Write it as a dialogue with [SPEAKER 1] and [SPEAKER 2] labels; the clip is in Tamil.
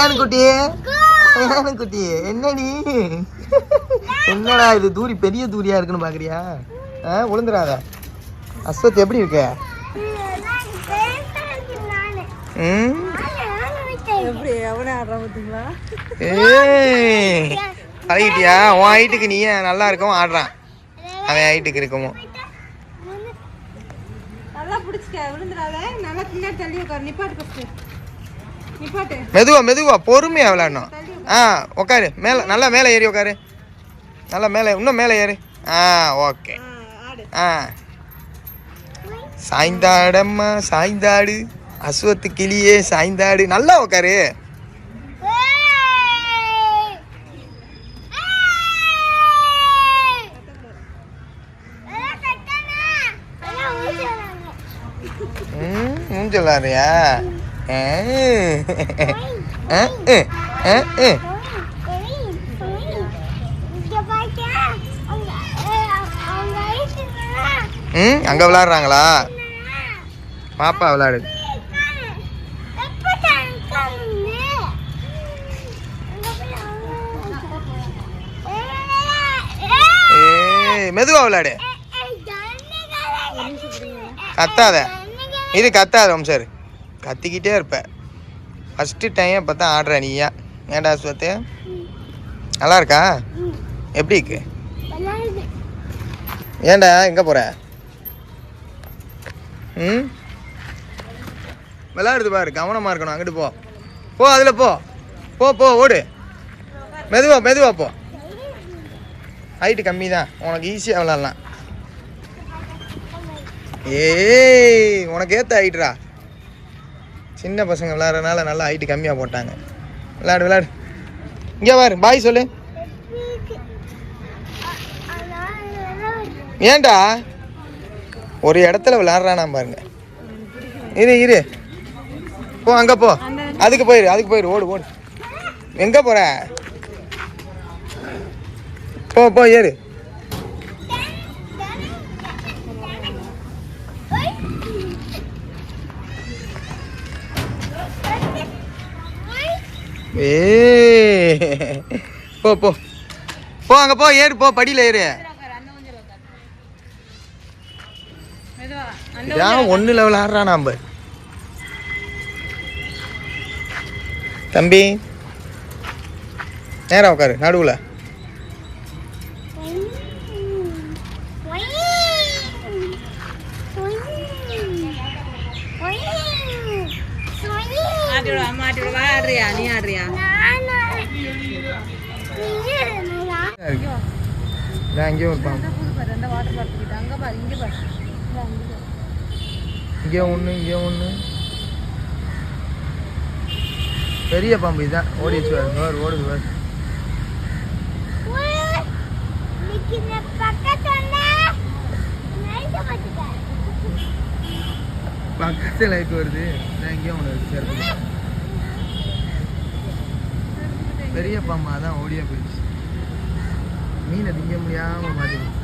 [SPEAKER 1] குட்டி குட்டி என்னடி? என்னடா இது தூரி பெரிய தூரியா இருக்குன்னு பாக்குறியா? ஆ விழுந்துடாத அஸ்வத் எப்படி இருக்க? பழகிட்டியா? உன் ஹைட்டுக்கு நீ நல்லா இருக்கவும் ஆடுறான். அவன் ஹைட்டுக்கு இருக்கமோ
[SPEAKER 2] நல்லா பிடிச்சிக்க விழுந்துடாத நல்லா பின்னாடி தள்ளி உட்காரு. நிப்பாட்டு
[SPEAKER 1] மெதுவா மெதுவா பொறுமையா விளையாடணும். ஆ உட்காரு மேலே நல்லா மேலே ஏறி உட்காரு நல்லா மேலே இன்னும் மேலே ஏறு. ஆ ஓகே.
[SPEAKER 2] ஆ
[SPEAKER 1] சாய்ந்தாடம்மா சாய்ந்தாடு. அஸ்வத்து கிளியே சாய்ந்தாடு. நல்லா உட்காரு ம் மூஞ்சலாரியா ம் அங்கே விளாட்றாங்களா? பாப்பா விளாடு. ஏய் மெதுவா விளாடு. கத்தாத. இது கத்தாத சரி. கத்திக்கிட்டே இருப்பேன் ஃபஸ்ட்டு டைம் இப்போ தான் ஆடுற நீயா ஏன்டா சுவத்து? நல்லா இருக்கா எப்படி இருக்கு? ஏன்டா எங்கே போகிற ம்? விளாடுது பாரு கவனமாக இருக்கணும். அங்கிட்டு போ. போ அதில் போ. போ போ ஓடு. மெதுவா மெதுவா போ. ஹைட்டு கம்மி தான் உனக்கு ஈஸியாக விளாட்லாம். ஏய் உனக்கு ஏற்ற ஹைட்ரா சின்ன பசங்க விளாட்றதுனால நல்லா ஹைட்டு கம்மியாக போட்டாங்க. விளாடு விளாடு. இங்கே பாரு பாய் சொல்லு. ஏன்டா? ஒரு இடத்துல விளாட்றானா பாருங்க. இரு இரு. போ அங்கே போ. அதுக்கு போயிரு அதுக்கு போயிரு. ஓடு ஓடு. எங்கே போகிற போ போ ஏறு. ஏய். போ போ. போ அங்கே போ ஏறு போ படியில் ஏறு. இதான் ஒன்று லெவல் ஆடுறான் நாம? தம்பி நேரா உட்காரு நடுவில்.
[SPEAKER 2] பாரு அந்த வாட்டர் பார்க் கிட்ட அங்க பாரு இங்க பாரு இங்க, அங்க பாரு.
[SPEAKER 1] இங்கே ஒன்று இங்கே ஒன்று பெரிய பாம்பு இதுதான் ஓடிச்சு ஓடுது வேறு லைட் வருது. நான் இங்கேயும் ஒன்று இருக்கு சேர்த்து பெரிய பாம்பு அதான் ஓடியே போயிடுச்சு. மீனை திங்க முடியாமல் மாட்டிடுச்சு